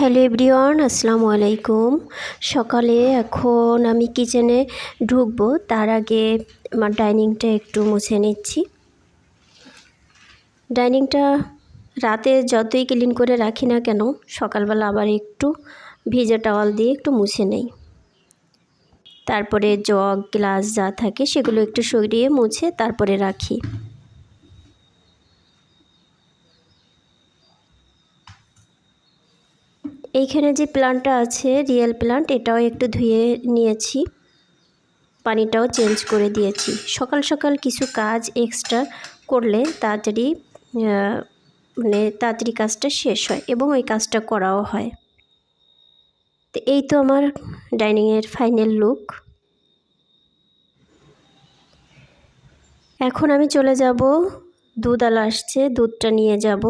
Hello everyone, আসসালামু আলাইকুম। সকালে এখন আমি কিচেনে ঢুকবো, তার আগে আমার ডাইনিংটা একটু মুছে নিচ্ছি। ডাইনিংটা রাতে যতই ক্লিন করে রাখি না কেন, সকালবেলা আবার একটু ভিজে টাওয়াল দিয়ে একটু মুছে নেই। তারপরে জগ, গ্লাস যা থাকে সেগুলো একটু সরিয়ে মুছে তারপরে রাখি। এইখানে যে প্লান্টটা আছে রিয়েল প্লান্ট এটাও একটু ধুয়ে নিয়েছি। পানিটাও চেঞ্জ করে দিয়েছি। সকাল সকাল কিছু কাজ এক্সট্রা করলে তাড়াতাড়ি মানে তাড়াতাড়ি কাজটা শেষ হয় এবং ওই কাজটা করাও হয়। তো এই তো আমার ডাইনিংয়ের ফাইনাল লুক এখন আমি চলে যাব দুধ আলা আসছে, দুধটা নিয়ে যাব।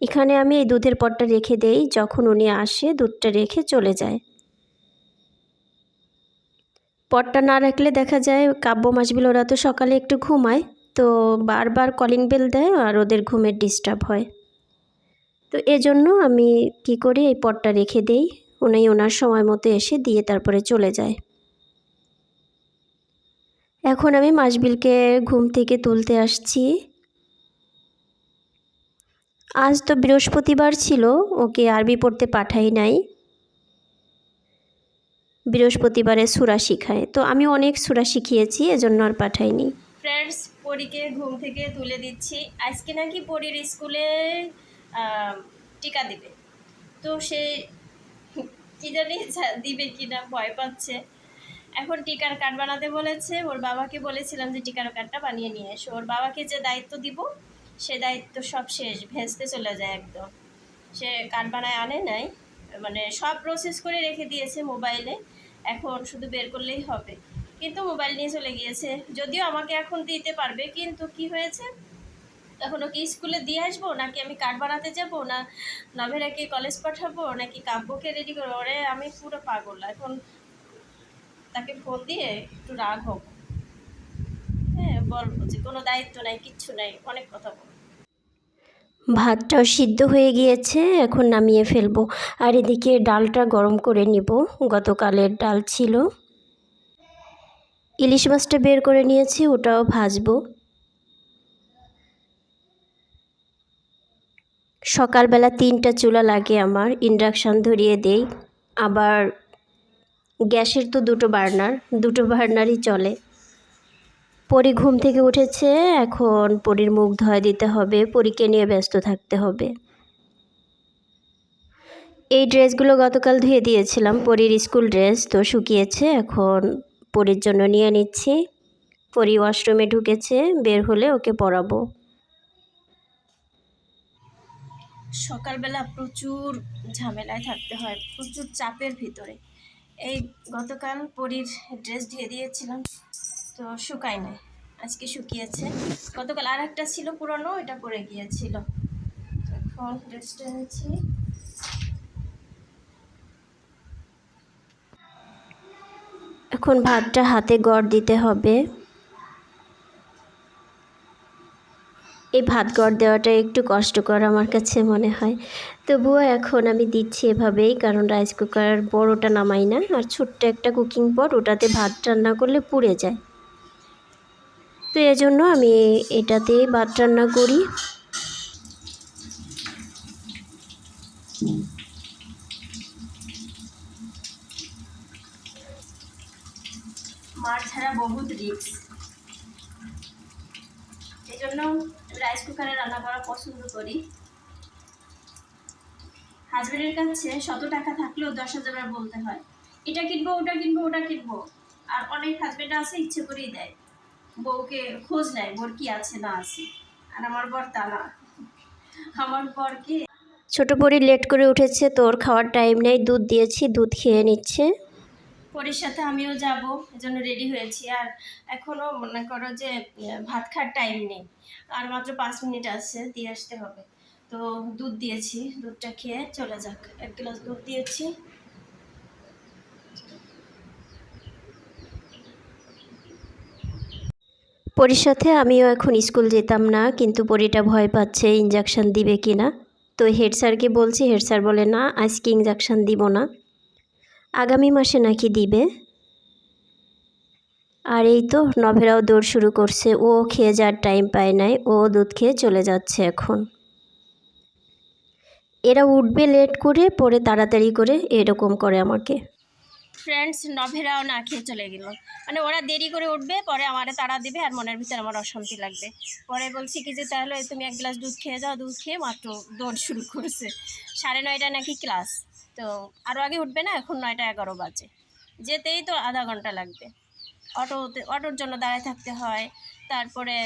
এখানে আমি এই দুধের পটটা রেখে দেই, যখন উনি আসে দুধটা রেখে চলে যায়। পটটা না রাখলে দেখা যায় কাব্য মাছগুলো ওরা তো সকালে একটু ঘুমায়, তো বারবার কলিং বেল দেয় আর ওদের ঘুমের ডিস্টার্ব হয়। তো এজন্য আমি কি করি, এই পটটা রেখে দেই, উনি ওনার সময় মতো এসে দিয়ে তারপরে চলে যায়। এখন আমি মাসবিলকে ঘুম থেকে তুলতে আসছি। আজ তো বৃহস্পতিবার ছিল, ওকে আরবি পড়তে পাঠাই নাই। বৃহস্পতিবারে সুরা শিখায়। তো আমি অনেক সুরা শিখিয়েছি, এজন্য আর পাঠাইনি। ফ্রেন্ডস পরীকে ঘুম থেকে তুলে দিচ্ছি। আজকে নাকি পরীর স্কুলে টিকা দিবে। তো সে কি জানি দিবে কি না ভয় পাচ্ছে। এখন টিকার কার্ড বানাতে বলেছে। ওর বাবাকে বলেছিলাম যে টিকার কার্ডটা বানিয়ে নিয়ে এসো। ওর বাবাকে যে দায়িত্ব দিব সে দায়িত্ব সব শেষ, ভেস্তে চলে যায় একদম। সে কার্ড বানায় আনে নাই মানে সব প্রসেস করে রেখে দিয়েছে মোবাইলে, এখন শুধু বের করলেই হবে। কিন্তু মোবাইল নিয়ে চলে গিয়েছে, যদিও আমাকে এখন দিতে পারবে, কিন্তু কি হয়েছে? এখন ওকে স্কুলে দিয়ে আসব, নাকি আমি কার্ড বানাতে যাব, না নভেরাকে কলেজ পাঠাবো, নাকি কাব্যকে রেডি করব? ওরে আমি পুরো পাগল। এখন তাকে ফোন দিয়ে একটু রাগ হব ভাতটাও সিদ্ধ হয়ে গিয়েছে, এখন নামিয়ে ফেলব। আর এদিকে ডালটা গরম করে নিব, গতকালের ডাল ছিল। ইলিশ মাছটা বের করে নিয়েছি, ওটাও ভাজবো। সকালবেলা তিনটা চুলা লাগে আমার, ইন্ডাকশান ধরিয়ে দেই। আবার গ্যাসের তো দুটো বার্নার, দুটো বার্নারই চলে। পরি ঘুম থেকে উঠেছে, এখন পরির মুখ ধোয়া দিতে হবে, পরীকে নিয়ে ব্যস্ত থাকতে হবে। এই ড্রেসগুলো গতকাল ধুয়ে দিয়েছিলাম, পরির স্কুল ড্রেস তো শুকিয়েছে, এখন পরির জন্য নিয়ে নিচ্ছি। পরি ওয়াশরুমে ঢুকেছে, বের হলে ওকে পরাবো। সকালবেলা প্রচুর ঝামেলায় থাকতে হয়, প্রচুর চাপের ভিতরে। এই গতকাল পরীর ড্রেস ধুয়ে দিয়েছিলাম। তো শুকায় নাই। আজকে শুকিয়েছে। গতকাল আর একটা ছিল পুরনো এটা পরে গিয়েছিল। এখন ড্রেসটা এনেছি এখন ভাতটা হাতে গড় দিতে হবে। এই ভাত গড় দেওয়াটা একটু কষ্টকর আমার কাছে মনে হয়। তবুও এখন আমি দিচ্ছি এভাবেই, কারণ রাইস কুকার বড়োটা নামাই না। আর ছোট্ট একটা কুকিং পট, ওটাতে ভাত রান্না করলে পুড়ে যায়। তো এজন্য আমি এটাতেই ভাত রান্না করি। ছাড়া বহুত এই জন্য রাইস কুকারে রান্না করা পছন্দ করি। হাজবেন্ডের কাছে শত টাকা থাকলেও দশ হাজার বলতে হয়। এটা কিনবো, ওটা কিনবো ওটা কিনবো। আর অনেক হাজবেন্ড আছে, ইচ্ছে করেই দেয়। বউকে খোঁজ নেয় বোর কি আছে না আছে। আর আমার বর তা না আমার বরকে ছোট পরি লেট করে উঠেছে তোর খাওয়ার টাইম নেই দুধ দিয়েছি দুধ খেয়ে নিচ্ছে। পরের সাথে আমিও যাব এজন্য রেডি হয়েছি। আর এখনও মনে করো যে ভাত খাওয়ার টাইম নেই। আর মাত্র পাঁচ মিনিট আছে দিয়ে আসতে হবে। তো দুধ দিয়েছি দুধটা খেয়ে চলে যাক। এক গ্লাস দুধ দিয়েছি। পরির সাথে আমিও এখন স্কুল যেতাম না, কিন্তু পরিটা ভয় পাচ্ছে ইঞ্জেকশান দিবে কি না তো হেড স্যারকে বলছি, হেড স্যার বলে, না, আজকে ইঞ্জেকশান দিব না। আগামী মাসে নাকি দিবে। আর এই তো নভেরাও দৌড় শুরু করছে। ও খেয়ে যাওয়ার টাইম পায় নাই, ও দুধ খেয়ে চলে যাচ্ছে এখন। এরা উঠবে লেট করে, পরে তাড়াতাড়ি করে এরকম করে আমাকে। ফ্রেন্ডস নভেরাও না খেয়ে চলে গেল। মানে ওরা দেরি করে উঠবে, পরে আমারে তাড়া দিবে আর মনের ভিতরে আমার অশান্তি লাগবে। পরে বলছি কি যে, তাহলে তুমি এক গ্লাস দুধ খেয়ে যাও। দুধ খেয়ে মাত্র দৌড় শুরু করেছে। সাড়ে নয়টা নাকি ক্লাস। তো আরও আগে উঠবে না, এখন নয়টা এগারো বাজে। যেতেই তো আধা ঘণ্টা লাগবে। অটোতে, অটোর জন্য দাঁড়ায় থাকতে হয়। তারপরে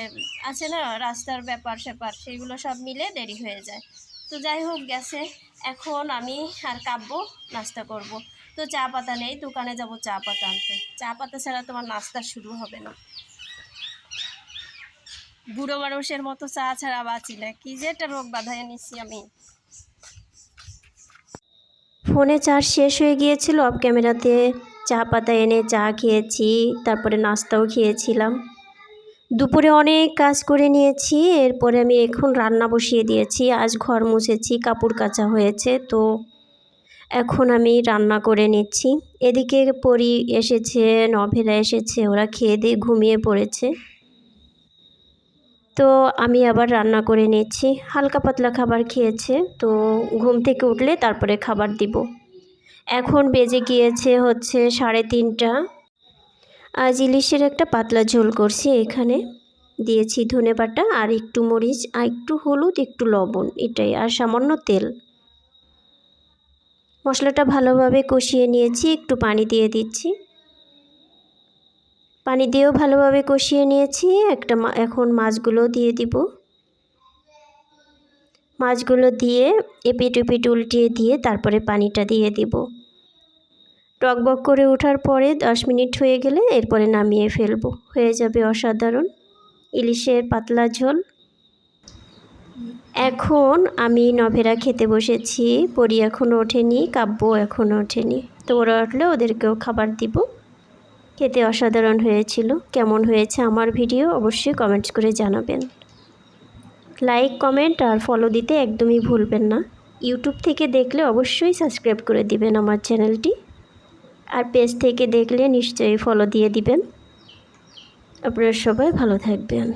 আছে না, রাস্তার ব্যাপার স্যাপার, সেগুলো সব মিলে দেরি হয়ে যায়। তো যাই হোক, গেছে। এখন আমি আর কাব্য নাস্তা করব। তো চা পাতা নেই, দোকানে যাব চা পাতা আনতে। চা পাতা ছাড়া তোমার নাস্তা শুরু হবে না। বুড়ো মানুষের মতো চা ছাড়া বাঁচি না, কি যে একটা রোগ বাধায় নিচ্ছি আমি। ফোনে চার্জ শেষ হয়ে গিয়েছিল, অফ ক্যামেরাতে চা পাতা এনে চা খেয়েছি, তারপরে নাস্তাও খেয়েছিলাম। দুপুরে অনেক কাজ করে নিয়েছি, এরপরে আমি এখন রান্না বসিয়ে দিয়েছি, আজ ঘর মুছেছি, কাপড় কাচা হয়েছে, তো এখন আমি রান্না করে নিচ্ছি। এদিকে পরি এসেছে নভেরা এসেছে, ওরা খেয়ে দিয়ে ঘুমিয়ে পড়েছে। তো আমি আবার রান্না করে নিচ্ছি। হালকা পাতলা খাবার খেয়েছে, তো ঘুম থেকে উঠলে তারপরে খাবার দিব। এখন বেজে গিয়েছে হচ্ছে সাড়ে তিনটা। আজ ইলিশের একটা পাতলা ঝোল করছি এখানে। দিয়েছি ধনে বাটা আর একটু মরিচ, আর একটু হলুদ, একটু লবণ, এটাই, আর সামান্য তেল। মশলাটা ভালোভাবে কষিয়ে নিয়েছি, একটু পানি দিয়ে দিচ্ছি। পানি দিয়েও ভালোভাবে কষিয়ে নিয়েছি, একটা এখন মাছগুলো দিয়ে দিব। মাছগুলো দিয়ে এপিট উপিট উল্টিয়ে দিয়ে তারপরে পানিটা দিয়ে দিব। টকবক করে ওঠার পরে দশ মিনিট হয়ে গেলে এরপরে নামিয়ে ফেলব। হয়ে যাবে অসাধারণ। ইলিশের পাতলা ঝোল। এখন আমি নভেরা খেতে বসেছি। পরি এখনও ওঠেনি কাব্য এখনও ওঠেনি। তো ওরা উঠলে ওদেরকেও খাবার দিব। খেতে অসাধারণ হয়েছিল। কেমন হয়েছে আমার ভিডিও অবশ্যই কমেন্টস করে জানাবেন। লাইক, কমেন্ট আর ফলো দিতে একদমই ভুলবেন না। ইউটিউব থেকে দেখলে অবশ্যই সাবস্ক্রাইব করে দিবেন আমার চ্যানেলটি। আর পেজ থেকে দেখলে নিশ্চয়ই ফলো দিয়ে দিবেন। আপনারা সবাই ভালো থাকবেন।